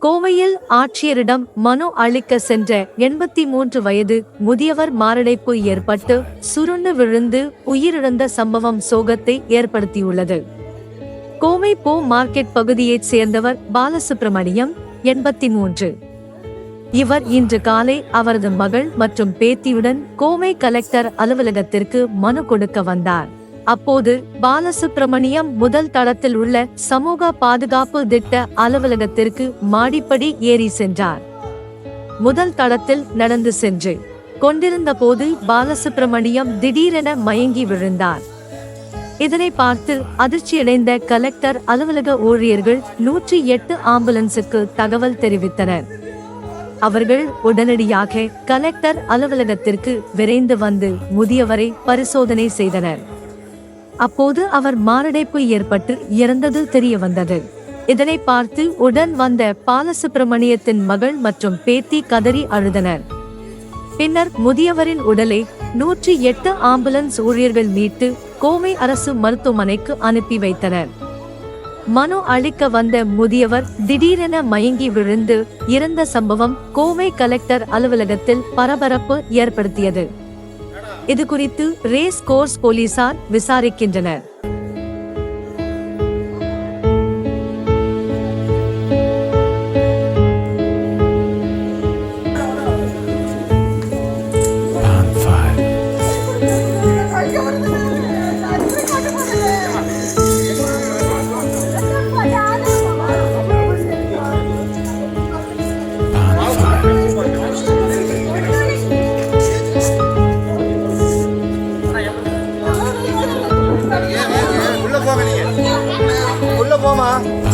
கோவையில் ஆட்சியரிடம் மனு அளிக்க சென்ற எண்பத்தி மூன்று வயது முதியவர் மாரடைப்பு ஏற்பட்டு சுருண்டு விழுந்து உயிரிழந்த சம்பவம் சோகத்தை ஏற்படுத்தியுள்ளது. கோவை போ மார்க்கெட் பகுதியைச் சேர்ந்தவர் பாலசுப்ரமணியம் எண்பத்தி மூன்று. இவர் இன்று காலை அவரது மகள் மற்றும் பேத்தியுடன் கோவை கலெக்டர் அலுவலகத்திற்கு மனு கொடுக்க வந்தார். அப்போது பாலசுப்ரமணியம் முதல் தளத்தில் உள்ள சமூக பாதுகாப்பு திட்ட அலுவலகத்திற்கு மாடிப்படி ஏறி சென்றார். முதல் தளத்தில் நடந்து சென்று கொண்டிருந்த போது பாலசுப்ரமணியம் திடீரென மயங்கி விழுந்தார். இதனை பார்த்து அதிர்ச்சியடைந்த கலெக்டர் அலுவலக ஊழியர்கள் நூற்றி எட்டு ஆம்புலன்ஸுக்கு தகவல் தெரிவித்தனர். அவர்கள் உடனடியாக கலெக்டர் அலுவலகத்திற்கு விரைந்து வந்து முதியவரை பரிசோதனை செய்தனர். அப்போது அவர் மாரடைப்பு ஏற்பட்டு இறந்தது தெரிய வந்தது இதனை பார்த்து உடன் வந்த பாலசுப்பிரமணியத்தின் மகள் மற்றும் பேத்தி கதறி அழுதனர். பின்னர் முதியவரின் உடலை நூற்றி எட்டு ஆம்புலன்ஸ் ஊழியர்கள் மீட்டு கோவை அரசு மருத்துவமனைக்கு அனுப்பி வைத்தனர். மனு அளிக்க வந்த முதியவர் திடீரென மயங்கி விழுந்து இறந்த சம்பவம் கோவை கலெக்டர் அலுவலகத்தில் பரபரப்பு ஏற்படுத்தியது. இது குறித்து ரேஸ் கோர்ஸ் போலீசார் விசாரிக்கின்றனர். உள்ள போங்க நீங்க உள்ள போமா